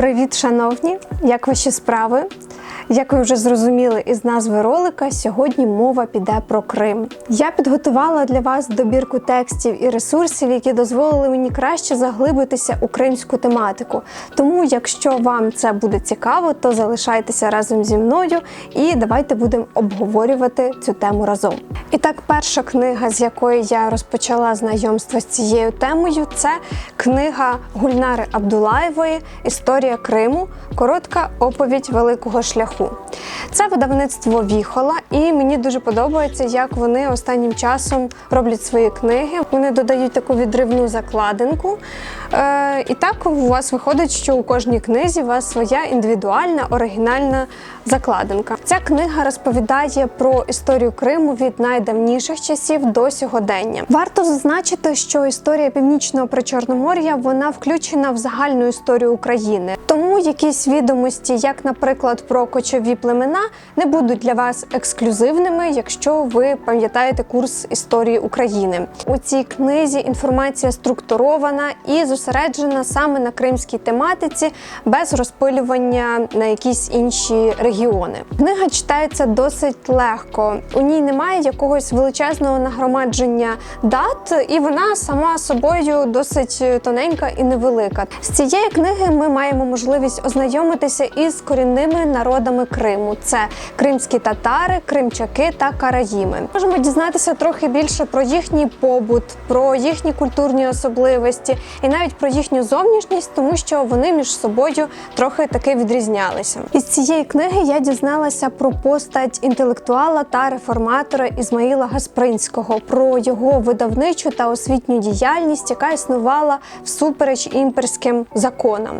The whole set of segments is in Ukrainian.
Привіт, шановні! Як ваші справи? Як ви вже зрозуміли із назви ролика, сьогодні мова піде про Крим. Я підготувала для вас добірку текстів і ресурсів, які дозволили мені краще заглибитися у кримську тематику. Тому, якщо вам це буде цікаво, то залишайтеся разом зі мною і давайте будемо обговорювати цю тему разом. І так, перша книга, з якої я розпочала знайомство з цією темою, це книга Гульнари Абдулаєвої Історія Криму. Коротка оповідь великого шляху. Це видавництво Віхола, і мені дуже подобається, як вони останнім часом роблять свої книги. Вони додають таку відривну закладинку. Е, і так у вас виходить, що у кожній книзі у вас своя індивідуальна оригінальна закладинка. Ця книга розповідає про історію Криму від найдавніших часів до сьогодення. Варто зазначити, що історія північного причорномор'я вона включена в загальну історію України. Тому якісь відомості, як, наприклад, про кочові племена, не будуть для вас ексклюзивними, якщо ви пам'ятаєте курс історії України. У цій книзі інформація структурована і зосереджена саме на кримській тематиці, без розпилювання на якісь інші регіони. Книга читається досить легко. У ній немає якогось величезного нагромадження дат, і вона сама собою досить тоненька і невелика. З цієї книги ми маємо можливість ознайомитися із корінними народами Криму: це кримські татари, кримчаки та караїми. Можемо дізнатися трохи більше про їхній побут, про їхні культурні особливості і навіть про їхню зовнішність, тому що вони між собою трохи таки відрізнялися. Із цієї книги я дізналася про постать інтелектуала та реформатора Ізмаїла Гаспринського, про його видавничу та освітню діяльність, яка існувала всупереч імперським законам.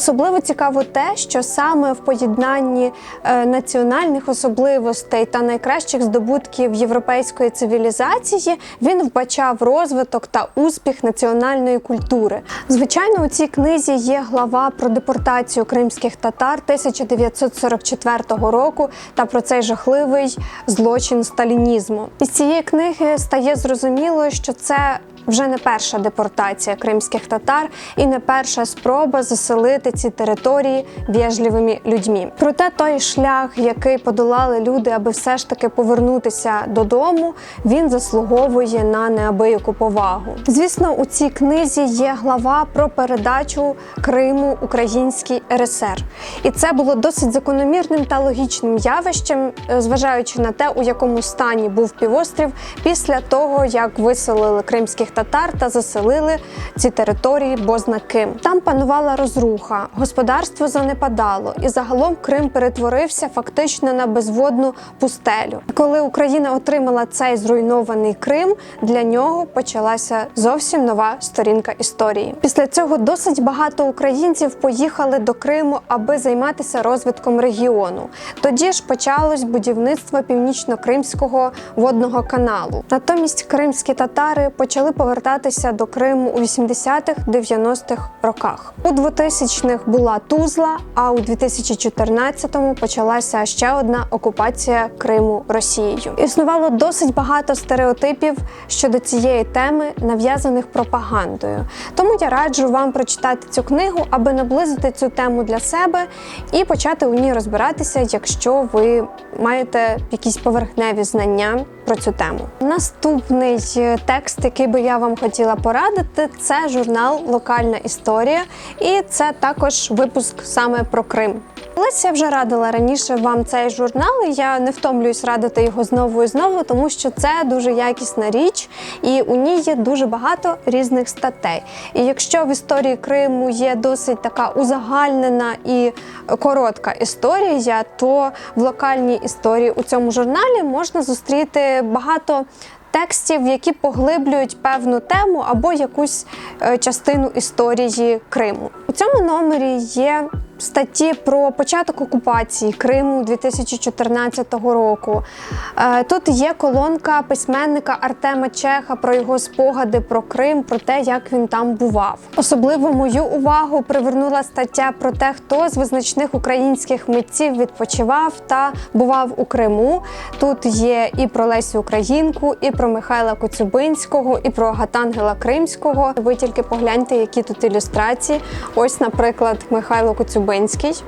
Особливо цікаво те, що саме в поєднанні е, національних особливостей та найкращих здобутків європейської цивілізації він вбачав розвиток та успіх національної культури. Звичайно, у цій книзі є глава про депортацію кримських татар 1944 року та про цей жахливий злочин сталінізму. Із цієї книги стає зрозуміло, що це вже не перша депортація кримських татар і не перша спроба заселити ці території в'єжливими людьми. Проте той шлях, який подолали люди, аби все ж таки повернутися додому, він заслуговує на неабияку повагу. Звісно, у цій книзі є глава про передачу Криму Українській РСР, і це було досить закономірним та логічним явищем, е, зважаючи на те, у якому стані був півострів після того, як виселили кримських татар та заселили ці території бознаким. Там панувала розруха, господарство занепадало, і загалом Крим перетворився фактично на безводну пустелю. Коли Україна отримала цей зруйнований Крим, для нього почалася зовсім нова сторінка історії. Після цього досить багато українців поїхали до Криму, аби займатися розвитком регіону. Тоді ж почалось будівництво північно-кримського водного каналу. Натомість кримські татари почали повертатися до Криму у 80-х-90-х роках. У 2000-х була Тузла, а у 2014-му почалася ще одна окупація Криму Росією. Існувало досить багато стереотипів щодо цієї теми, нав'язаних пропагандою. Тому я раджу вам прочитати цю книгу, аби наблизити цю тему для себе і почати у ній розбиратися, якщо ви маєте якісь поверхневі знання про цю тему. Наступний е, текст, який би я вам хотіла порадити, це журнал Локальна історія, і це також випуск саме про Крим. Колись я вже радила раніше вам цей журнал. Я не втомлююсь радити його знову і знову, тому що це дуже якісна річ, і у ній є дуже багато різних статей. І якщо в історії Криму є досить така узагальнена і коротка історія, то в локальній історії у цьому журналі можна зустріти багато. Текстів, які поглиблюють певну тему або якусь е, частину історії Криму. У цьому номері є статті про початок окупації Криму 2014 року. Е, Тут є колонка письменника Артема Чеха про його спогади про Крим, про те, як він там бував. Особливо мою увагу привернула стаття про те, хто з визначних українських митців відпочивав та бував у Криму. Тут є і про Лесю Українку, і про Михайла Коцюбинського, і про Гатангела Кримського. Ви тільки погляньте, які тут ілюстрації. Ось, наприклад, Михайло Коцюбинський. Лубенський.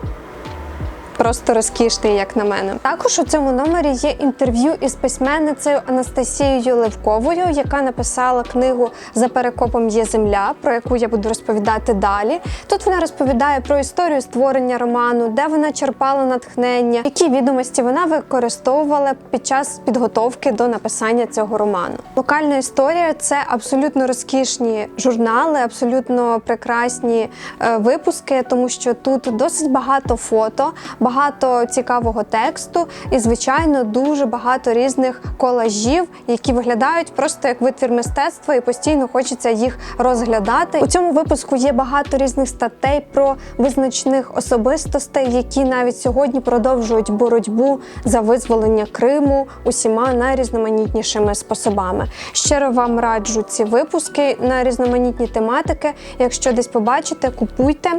Просто розкішний, як на мене. Також у цьому номері є інтерв'ю із письменницею Анастасією Левковою, яка написала книгу За перекопом є земля, про яку я буду розповідати далі. Тут вона розповідає про історію створення роману, де вона черпала натхнення, які відомості вона використовувала під час підготовки до написання цього роману. Локальна історія це абсолютно розкішні журнали, абсолютно прекрасні е, випуски, тому що тут досить багато фото, цікавого тексту і, звичайно, дуже багато різних колажів, які виглядають просто як витвір мистецтва, і постійно хочеться їх розглядати. У цьому випуску є багато різних статей про визначних особистостей, які навіть сьогодні продовжують боротьбу за визволення Криму усіма найрізноманітнішими способами. Щиро вам раджу ці випуски на різноманітні тематики. Якщо десь побачите, купуйте.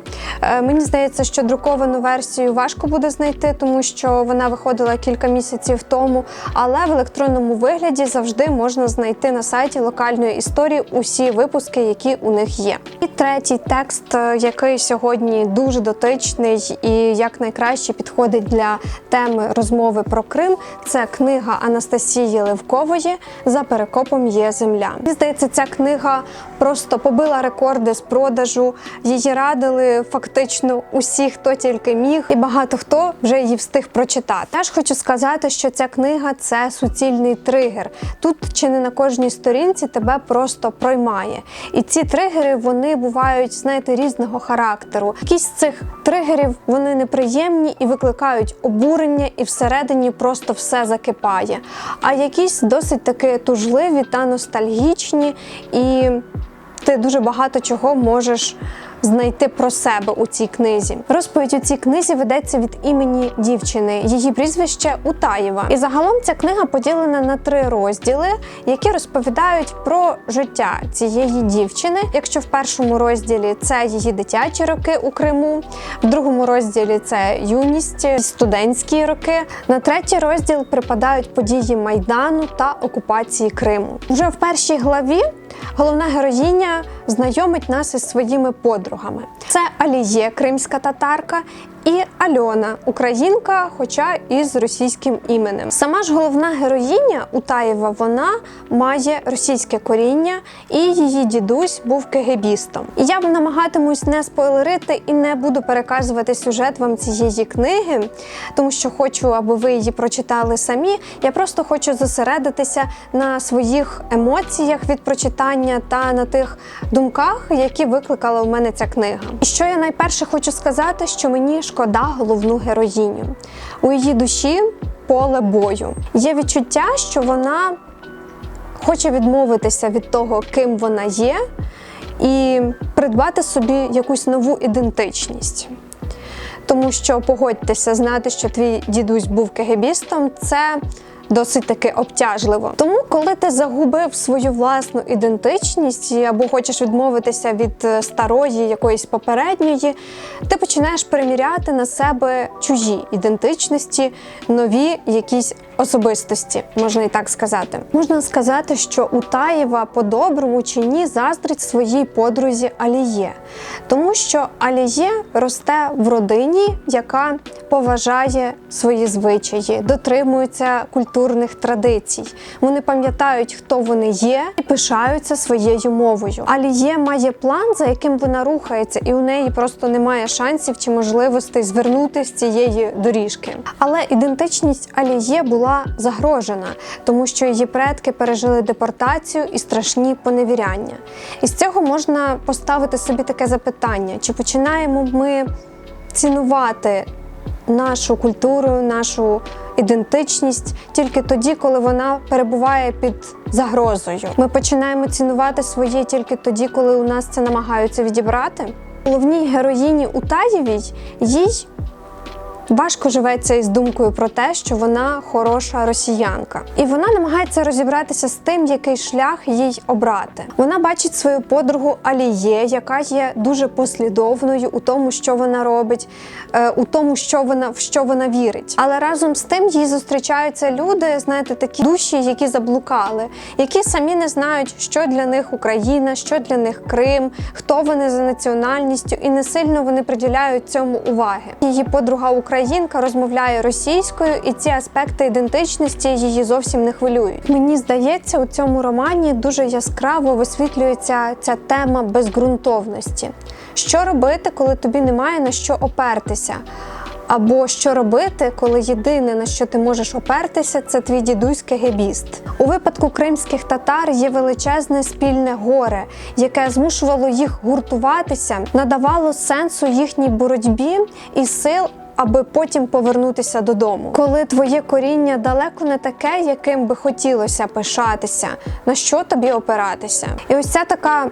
Е, Мені здається, що друковану версію важко буде знайти, тому що вона виходила кілька місяців тому. Але в електронному вигляді завжди можна знайти на сайті локальної історії усі випуски, які у них є. І третій текст, е, який сьогодні дуже дотичний і як найкраще підходить для теми розмови про Крим, це книга Анастасії Левкової За перекопом є земля. Мені здається, ця книга просто побила рекорди з продажу. Її радили фактично усі, хто тільки міг, і багато хто вже її встиг прочитати. Теж хочу сказати, що ця книга це суцільний тригер. Тут чи не на кожній сторінці тебе просто проймає. І ці тригери вони бувають, знаєте, різного характеру. Якісь з цих тригерів вони неприємні і викликають обурення, і всередині просто все закипає. А якісь досить таки тужливі та ностальгічні, і ти дуже багато чого можеш знайти про себе у цій книзі. Розповідь у цій книзі ведеться від імені дівчини. Її прізвище Утаєва. І загалом ця книга поділена на три розділи, які розповідають про життя цієї дівчини. Якщо в першому розділі це її дитячі роки у Криму, в другому розділі це юність, студентські роки. На третій розділ припадають події майдану та окупації Криму. Вже в першій главі головна героїня знайомить нас із своїми подругами. Це Аліє, кримська татарка. І Альона, українка, хоча і з російським іменем. Сама ж головна героїня Утаєва, вона має російське коріння, і її дідусь був кегебістом. І я намагатимусь не спойлерити і не буду переказувати сюжет вам цієї книги, тому що хочу, аби ви її прочитали самі. Я просто хочу зосередитися на своїх емоціях від прочитання та на тих думках, які викликала у мене ця книга. І що я найперше хочу сказати, що мені шкода головну героїню. У її душі поле бою. Є відчуття, що вона хоче відмовитися від того, ким вона є, і придбати собі якусь нову ідентичність. Тому що погодьтеся, знати, що твій дідусь був кегебістом, це досить таки обтяжливо. Тому, коли ти загубив свою власну ідентичність або хочеш відмовитися від е, старої якоїсь попередньої, ти починаєш переміряти на себе чужі ідентичності, нові якісь особистості, можна і так сказати. Можна сказати, що Утаєва по-доброму чи ні заздрить своїй подрузі Аліє, тому що Аліє росте в родині, яка поважає свої звичаї, дотримується культурних традицій. Вони пам'ятають, хто вони є, і пишаються своєю мовою. Аліє має план, за яким вона рухається, і у неї просто немає шансів чи можливостей звернути з цієї доріжки. Але ідентичність Аліє була загрожена, тому що її предки пережили депортацію і страшні поневіряння. І з цього можна поставити собі таке запитання: чи починаємо ми цінувати нашу культуру, нашу ідентичність тільки тоді, коли вона перебуває під загрозою. Ми починаємо цінувати своє тільки тоді, коли у нас це намагаються відібрати. Головній героїні Утаєвій їй Важко живеться із думкою про те, що вона хороша росіянка, і вона намагається розібратися з тим, який шлях їй обрати. Вона бачить свою подругу Аліє, яка є дуже послідовною у тому, що вона робить, е, у тому, що вона в що вона вірить. Але разом з тим їй зустрічаються люди, знаєте, такі душі, які заблукали, які самі не знають, що для них Україна, що для них Крим, хто вони за національністю, і не сильно вони приділяють цьому уваги. Її подруга Українка розмовляє російською, і ці аспекти ідентичності її зовсім не хвилюють. Мені здається, у цьому романі дуже яскраво висвітлюється ця тема безґрунтовності. Що робити, коли тобі немає на що опертися? Або що робити, коли єдине на що ти можеш опертися, це твій дідусь кегебіст. У випадку кримських татар є величезне спільне горе, яке змушувало їх гуртуватися, надавало сенсу їхній боротьбі і сил. Аби потім повернутися додому, коли твоє коріння далеко не таке, яким би хотілося пишатися, на що тобі опиратися, і ось ця така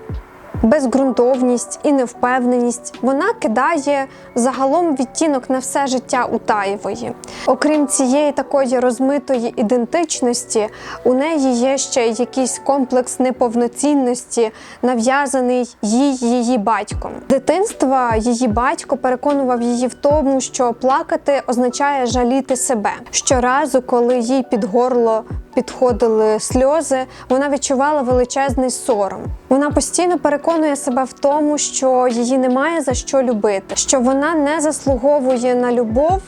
безґрунтовність і невпевненість вона кидає загалом відтінок на все життя Утаєвої. Окрім цієї такої розмитої ідентичності, у неї є ще якийсь комплекс неповноцінності, нав'язаний їй її батьком. Дитинства її батько переконував її в тому, що плакати означає жаліти себе. Щоразу, коли їй під горло підходили сльози, вона відчувала величезний сором. Вона постійно переконує себе в тому, що її немає за що любити, що вона не заслуговує на любов.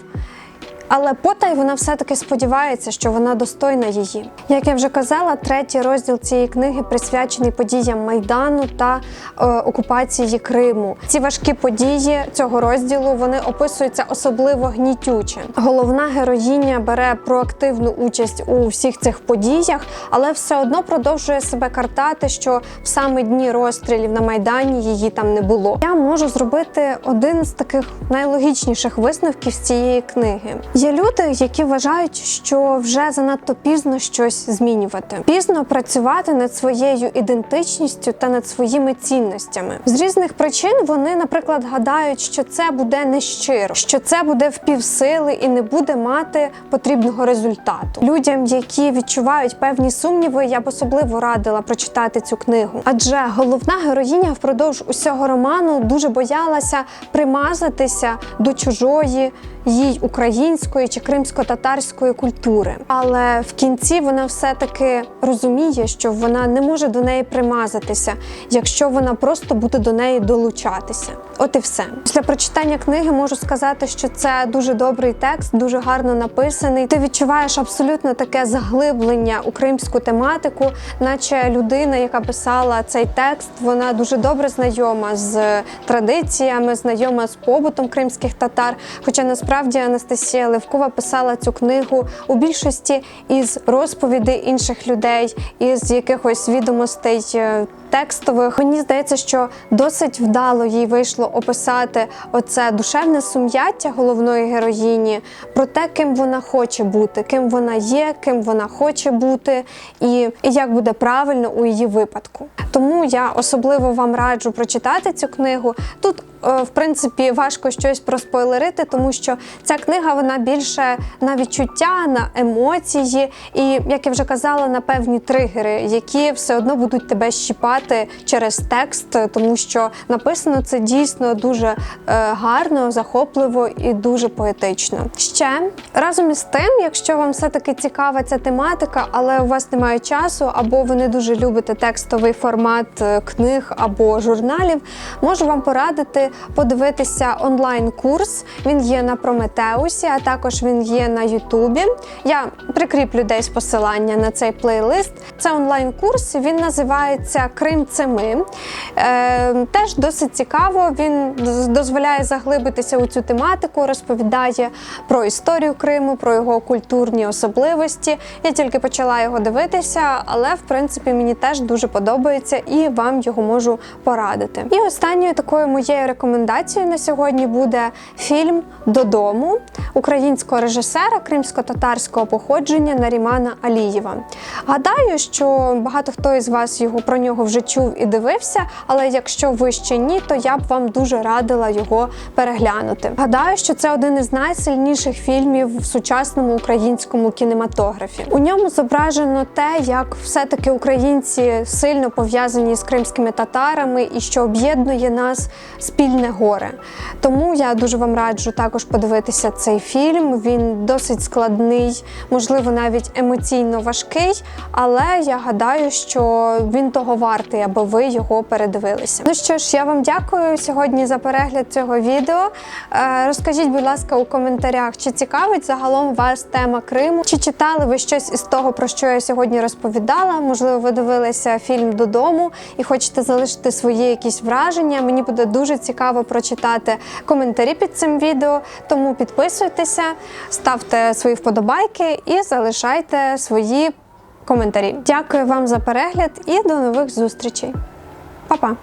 Але потай вона все-таки сподівається, що вона достойна її. Як я вже казала, третій розділ цієї книги присвячений подіям Майдану та е, окупації Криму. Ці важкі події цього розділу вони описуються особливо гнітюче. Головна героїня бере проактивну участь у всіх цих подіях, але все одно продовжує себе картати, що в саме дні розстрілів на майдані її там не було. Я можу зробити один з таких найлогічніших висновків з цієї книги. Є люди, які вважають, що вже занадто пізно щось змінювати, пізно працювати над своєю ідентичністю та над своїми цінностями. З різних причин вони, наприклад, гадають, що це буде нещиро, що це буде в півсили і не буде мати потрібного результату. Людям, які відчувають певні сумніви, я б особливо радила прочитати цю книгу. Адже головна героїня впродовж усього роману дуже боялася примазатися до чужої їй української чи кримсько-татарської культури. Але в кінці вона все-таки розуміє, що вона не може до неї примазатися, якщо вона просто буде до неї долучатися. От і все. Після прочитання книги можу сказати, що це дуже добрий текст, дуже гарно написаний. Ти відчуваєш абсолютно таке заглиблення у кримську тематику, наче людина, яка писала цей текст, вона дуже добре знайома з традиціями, знайома з побутом кримських татар. Хоча насправді Анастасія Левкова писала цю книгу у більшості із розповідей інших людей, із якихось відомостей. Текстових мені здається, що досить вдало їй вийшло описати оце душевне сум'яття головної героїні про те, ким вона хоче бути, ким вона є, ким вона хоче бути, і, і як буде правильно у її випадку. Тому я особливо вам раджу прочитати цю книгу. Тут, е, в принципі, важко щось проспойлерити, тому що ця книга вона більше на відчуття, на емоції, і як я вже казала, на певні тригери, які все одно будуть тебе щіпати через текст, тому що написано це дійсно дуже е, гарно, захопливо і дуже поетично. Ще разом із тим, якщо вам все-таки цікава ця тематика, але у вас немає часу, або ви не дуже любите текстовий формат е, книг або журналів, можу вам порадити подивитися онлайн-курс. Він є на Прометеусі, а також він є на Ютубі. Я прикріплю десь посилання на цей плейлист. Це онлайн-курс. Він називається Крим це ми. Е, теж досить цікаво. Він дозволяє заглибитися у цю тематику, розповідає про історію Криму, про його культурні особливості. Я тільки почала його дивитися, але в принципі мені теж дуже подобається і вам його можу порадити. І останньою такою моєю рекомендацією на сьогодні буде фільм Додому українського режисера кримсько-татарського походження Нарімана Алієва. Гадаю, що багато хто із вас його про нього вже вже чув і дивився, але якщо ви ще ні, то я б вам дуже радила його переглянути. Гадаю, що це один із найсильніших фільмів в сучасному українському кінематографі. У ньому зображено те, як все-таки українці сильно пов'язані з кримськими татарами і що об'єднує нас спільне горе. Тому я дуже вам раджу також подивитися цей фільм. Він досить складний, можливо, навіть емоційно важкий, але я гадаю, що він того вартий, аби ви його передивилися. Ну що ж, я вам дякую сьогодні за перегляд цього відео. Е, Розкажіть, будь ласка, у коментарях, чи цікавить загалом вас тема Криму, чи читали ви щось із того, про що я сьогодні розповідала? Можливо, ви дивилися фільм додому і хочете залишити свої якісь враження. Мені буде дуже цікаво прочитати коментарі під цим відео. Тому підписуйтеся, ставте свої вподобайки і залишайте свої коментарі. Дякую вам за перегляд і до нових зустрічей. Па-па!